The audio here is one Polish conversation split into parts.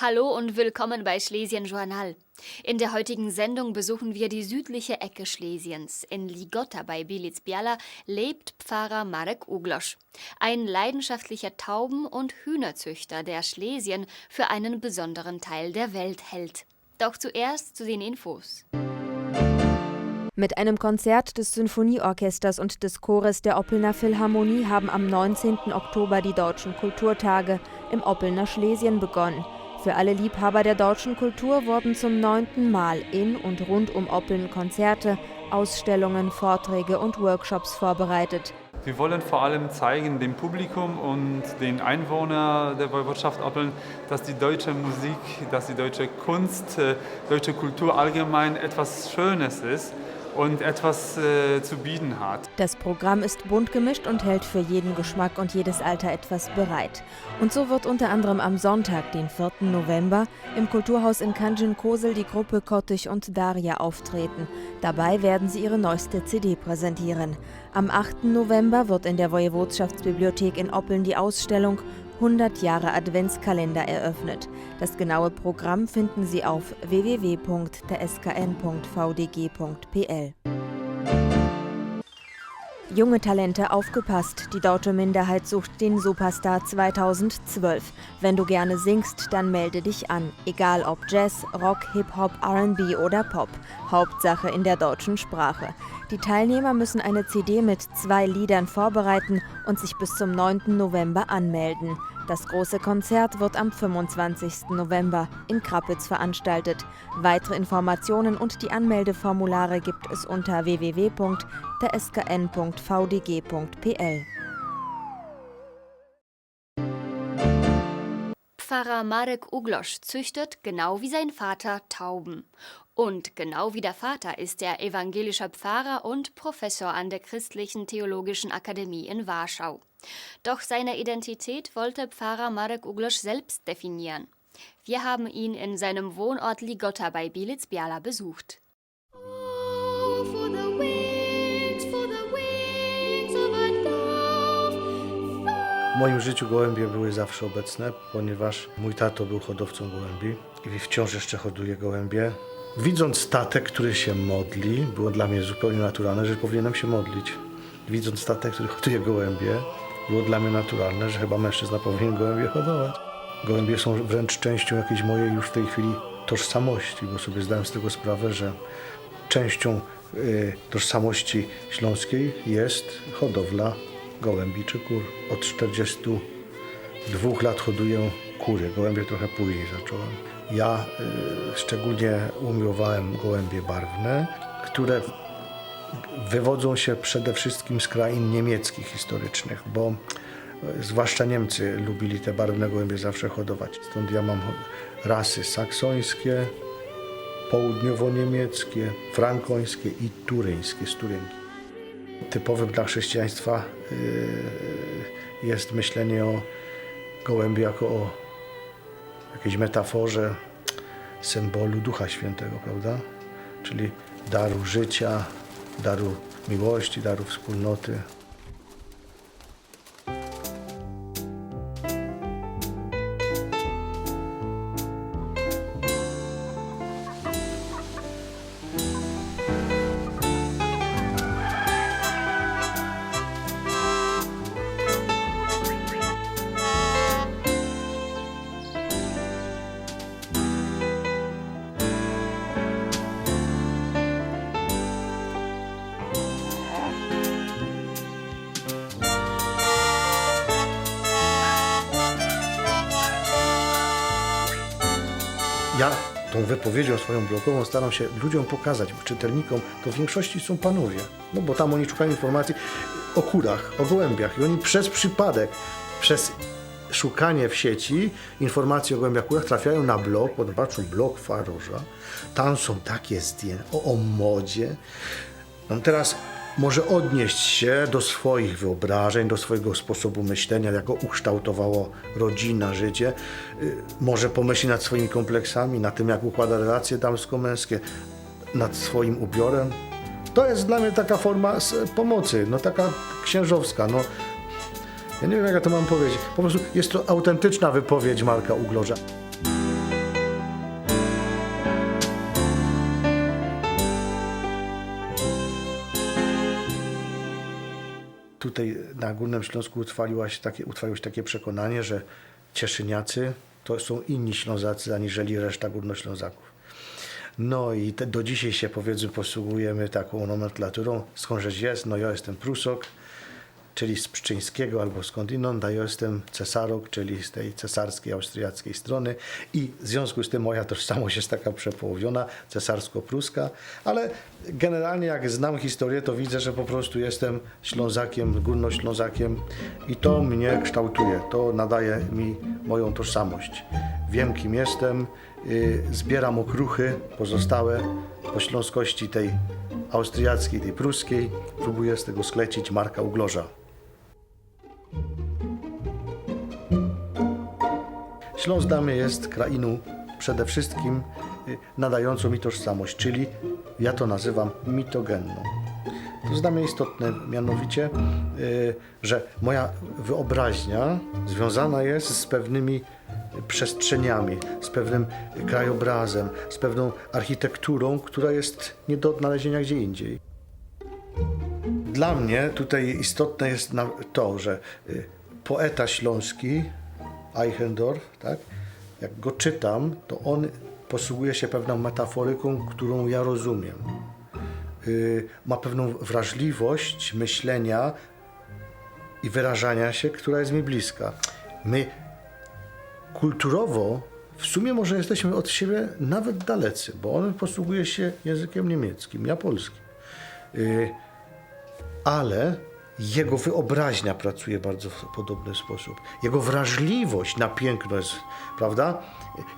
Hallo und willkommen bei Schlesien Journal. In der heutigen Sendung besuchen wir die südliche Ecke Schlesiens. In Ligotta bei Bilitz-Biala lebt Pfarrer Marek Uglosch, ein leidenschaftlicher Tauben- und Hühnerzüchter, der Schlesien für einen besonderen Teil der Welt hält. Doch zuerst zu den Infos. Mit einem Konzert des Sinfonieorchesters und des Chores der Oppelner Philharmonie haben am 19. Oktober die Deutschen Kulturtage im Oppelner Schlesien begonnen. Für alle Liebhaber der deutschen Kultur wurden zum neunten Mal in und rund um Oppeln Konzerte, Ausstellungen, Vorträge und Workshops vorbereitet. Wir wollen vor allem zeigen dem Publikum und den Einwohnern der Woiwodschaft Oppeln, dass die deutsche Musik, dass die deutsche Kunst, äh, deutsche Kultur allgemein etwas Schönes ist und etwas äh, zu bieten hat. Das Programm ist bunt gemischt und hält für jeden Geschmack und jedes Alter etwas bereit. Und so wird unter anderem am Sonntag, den 4. November, im Kulturhaus in Kanjin-Kosel die Gruppe Kottich und Daria auftreten. Dabei werden sie ihre neueste CD präsentieren. Am 8. November wird in der Woiwodschaftsbibliothek in Oppeln die Ausstellung 100 Jahre Adventskalender eröffnet. Das genaue Programm finden Sie auf www.derskn.vdg.pl. Junge Talente aufgepasst. Die deutsche Minderheit sucht den Superstar 2012. Wenn du gerne singst, dann melde dich an. Egal ob Jazz, Rock, Hip-Hop, RB oder Pop. Hauptsache in der deutschen Sprache. Die Teilnehmer müssen eine CD mit zwei Liedern vorbereiten und sich bis zum 9. November anmelden. Das große Konzert wird am 25. November in Krappitz veranstaltet. Weitere Informationen und die Anmeldeformulare gibt es unter www.derskn.vdg.pl. Pfarrer Marek Uglosch züchtet, genau wie sein Vater, Tauben. Und genau wie der Vater ist er evangelischer Pfarrer und Professor an der Christlichen Theologischen Akademie in Warschau. Doch seine Identität wollte Pfarrer Marek Uglosch selbst definieren. Wir haben ihn in seinem Wohnort Ligotta bei Bilitz-Biala besucht. Oh, for the wings, for the wings of a dove. W moim życiu gołębie były zawsze obecne, ponieważ mój tato był hodowcą gołębi i wciąż jeszcze hoduje gołębie. Widząc statek, który się modli, było dla mnie zupełnie naturalne, że powinienem się modlić. Widząc statek, który hoduje gołębie, było dla mnie naturalne, że chyba mężczyzna powinien gołębie hodować. Gołębie są wręcz częścią jakiejś mojej już w tej chwili tożsamości, bo sobie zdałem z tego sprawę, że częścią y, tożsamości śląskiej jest hodowla gołębi czy kur. Od 42 lat hoduję kury, gołębie trochę później zacząłem. Ja y, szczególnie umiłowałem gołębie barwne, które wywodzą się przede wszystkim z krain niemieckich historycznych, bo e, zwłaszcza Niemcy lubili te barwne gołębie zawsze hodować. Stąd ja mam rasy saksońskie, południowo-niemieckie, frankońskie i turyńskie z Turynki. Typowym dla chrześcijaństwa y, jest myślenie o gołębi jako o jakiejś metaforze, symbolu Ducha Świętego, prawda? Czyli daru życia, daru miłości, daru wspólnoty. Ja tą wypowiedzią swoją blogową staram się ludziom pokazać, czytelnikom, to w większości są panowie. No bo tam oni szukają informacji o kurach, o gołębiach i oni przez przypadek, przez szukanie w sieci informacji o gołębiach kurach trafiają na blog, bo patrzą blog Faroża, tam są takie zdjęcia o, o modzie. No teraz może odnieść się do swoich wyobrażeń, do swojego sposobu myślenia, jak go ukształtowało rodzina, życie. Y, Może pomyśli nad swoimi kompleksami, nad tym, jak układa relacje damsko-męskie, nad swoim ubiorem. To jest dla mnie taka forma pomocy, no taka księżowska. No. Ja nie wiem, jak ja to mam powiedzieć. Po prostu jest to autentyczna wypowiedź Marka Uglorza. Tutaj na Górnym Śląsku utrwaliło się takie, utrwaliło się takie przekonanie, że Cieszyniacy to są inni Ślązacy aniżeli reszta Górnoślązaków. No i te, do dzisiaj się powiedzmy posługujemy taką nomenklaturą, skądżeś jest, no ja jestem Prusok, czyli z Pszczyńskiego albo skądinąd, a ja jestem Cesarok, czyli z tej cesarskiej, austriackiej strony i w związku z tym moja tożsamość jest taka przepołowiona, cesarsko-pruska, ale generalnie jak znam historię, to widzę, że po prostu jestem Ślązakiem, Górnoślązakiem i to mnie kształtuje, to nadaje mi moją tożsamość. Wiem, kim jestem, y, zbieram okruchy pozostałe po śląskości tej austriackiej, tej pruskiej, próbuję z tego sklecić marka Uglorza. Śląsk dla mnie jest krainą przede wszystkim y, nadającą mi tożsamość, czyli ja to nazywam mitogenną. To jest dla mnie istotne, mianowicie, y, że moja wyobraźnia związana jest z pewnymi przestrzeniami, z pewnym krajobrazem, z pewną architekturą, która jest nie do odnalezienia gdzie indziej. Dla mnie tutaj istotne jest to, że y, poeta śląski, Eichendorff, tak, jak go czytam, to on posługuje się pewną metaforyką, którą ja rozumiem. Y, Ma pewną wrażliwość myślenia i wyrażania się, która jest mi bliska. My kulturowo w sumie może jesteśmy od siebie nawet dalecy, bo on posługuje się językiem niemieckim, ja polskim. Y, ale jego wyobraźnia pracuje bardzo w podobny sposób. Jego wrażliwość na piękno jest, prawda?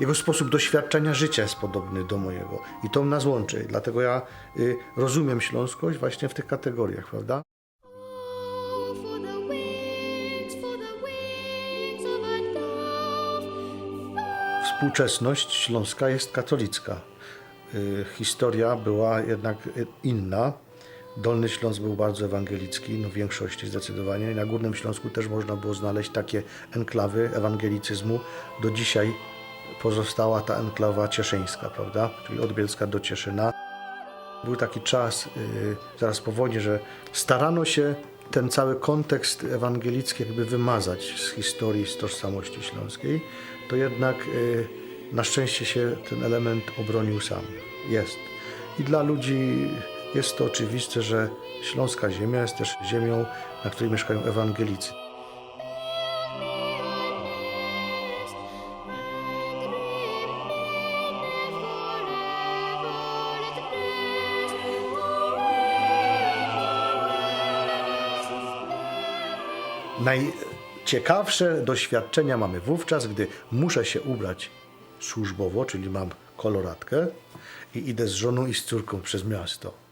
Jego sposób doświadczenia życia jest podobny do mojego. I to nas łączy. Dlatego ja y, rozumiem śląskość właśnie w tych kategoriach, prawda? Oh. Współczesność śląska jest katolicka. Y, Historia była jednak inna. Dolny Śląsk był bardzo ewangelicki, no w większości zdecydowanie. Na Górnym Śląsku też można było znaleźć takie enklawy ewangelicyzmu. Do dzisiaj pozostała ta enklawa cieszyńska, prawda? Czyli od Bielska do Cieszyna. Był taki czas, y, zaraz po wojnie, że starano się ten cały kontekst ewangelicki jakby wymazać z historii, z tożsamości śląskiej, to jednak y, na szczęście się ten element obronił sam. Jest. I dla ludzi jest to oczywiste, że śląska ziemia jest też ziemią, na której mieszkają ewangelicy. Najciekawsze doświadczenia mamy wówczas, gdy muszę się ubrać służbowo, czyli mam koloratkę i idę z żoną i z córką przez miasto.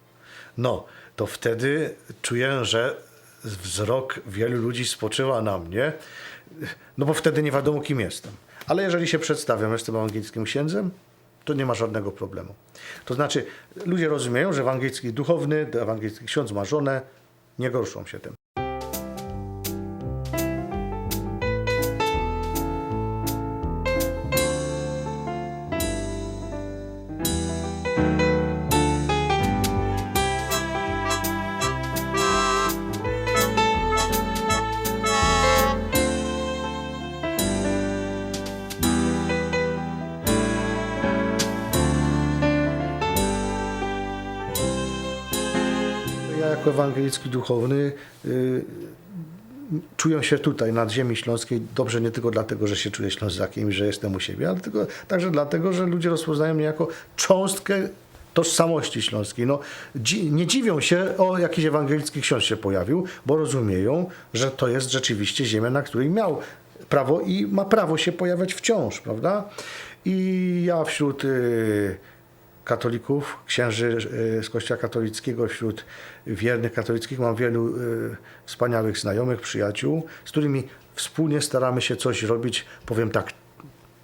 No, to wtedy czuję, że wzrok wielu ludzi spoczywa na mnie, no bo wtedy nie wiadomo, kim jestem. Ale jeżeli się przedstawiam, jestem ewangelickim księdzem, to nie ma żadnego problemu. To znaczy, ludzie rozumieją, że ewangelicki duchowny, ewangelicki ksiądz ma żonę, nie gorszą się tym. Jako ewangelicki duchowny y, czuję się tutaj, nad ziemi śląskiej, dobrze nie tylko dlatego, że się czuję ślązakiem i że jestem u siebie, ale tylko, także dlatego, że ludzie rozpoznają mnie jako cząstkę tożsamości śląskiej. No, dzi- nie dziwią się, o jakiś ewangelicki ksiądz się pojawił, bo rozumieją, że to jest rzeczywiście ziemia, na której miał prawo i ma prawo się pojawiać wciąż, prawda? I ja wśród y, katolików, księży y, z Kościoła katolickiego, wśród wiernych katolickich mam wielu y, wspaniałych znajomych, przyjaciół, z którymi wspólnie staramy się coś robić, powiem tak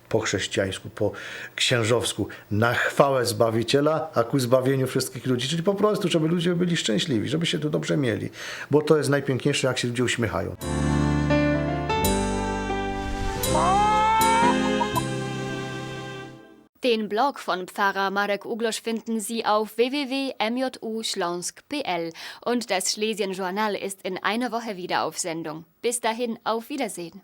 po chrześcijańsku, po księżowsku, na chwałę Zbawiciela, a ku zbawieniu wszystkich ludzi, czyli po prostu, żeby ludzie byli szczęśliwi, żeby się tu dobrze mieli, bo to jest najpiękniejsze, jak się ludzie uśmiechają. Den Blog von Pfarrer Marek Uglosch finden Sie auf www.mju-schlonsk.pl und das Schlesien Journal ist in einer Woche wieder auf Sendung. Bis dahin, auf Wiedersehen.